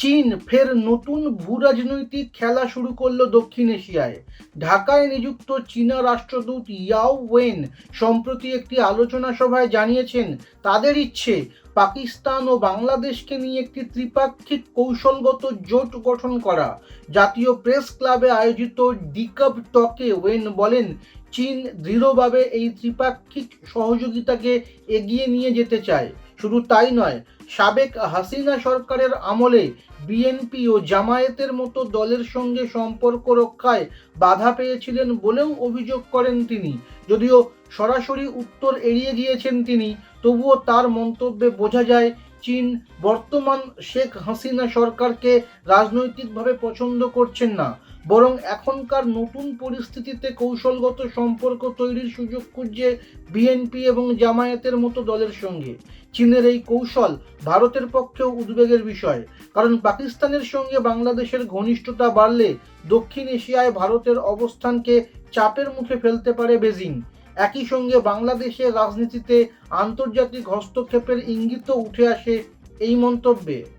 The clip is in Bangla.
চীন ফের নতুন ভূ রাজনৈতিক খেলা শুরু করল দক্ষিণ এশিয়ায়। ঢাকায় নিযুক্ত চীনা রাষ্ট্রদূত ইয়াও ওয়েন সম্প্রতি একটি আলোচনা সভায় জানিয়েছেন, তাদের ইচ্ছে পাকিস্তান ও বাংলাদেশকে নিয়ে একটি ত্রিপাক্ষিক কৌশলগত জোট গঠন করা। জাতীয় প্রেস ক্লাবে আয়োজিত ডিকাব টকে ওয়েন বলেন, চীন দৃঢ়ভাবে এই ত্রিপাক্ষিক সহযোগিতাকে এগিয়ে নিয়ে যেতে চায়। শুধু তাই নয়, সাবেক হাসিনা সরকারের আমলে বিএনপি ও জামায়াতের মতো দলের সঙ্গে সম্পর্ক রক্ষায় বাধা পেয়েছিলেন বলেও অভিযোগ করেন তিনি। যদিও সরাসরি উত্তর এড়িয়ে গিয়েছেন তিনি, তবুও তার মন্তব্যে বোঝা যায় চীন, বর্তমান শেখ হাসিনা সরকারকে রাজনৈতিকভাবে পছন্দ করছেন না। বরং এখনকার নতুন পরিস্থিতিতে কৌশলগত সম্পর্ক তৈরির সুযোগ খুঁজছে বিএনপি এবং জামায়াতের মতো দলের সঙ্গে। চীনের এই কৌশল ভারতের পক্ষেও উদ্বেগের বিষয়। কারণ পাকিস্তানের সঙ্গে বাংলাদেশের ঘনিষ্ঠতা বাড়লে দক্ষিণ এশিয়ায় ভারতের অবস্থানকে চাপের মুখে ফেলতে পারে বেজিং। একই সঙ্গে বাংলাদেশের রাজনীতিতে আন্তর্জাতিক হস্তক্ষেপের ইঙ্গিতও উঠে আসে এই মন্তব্যে।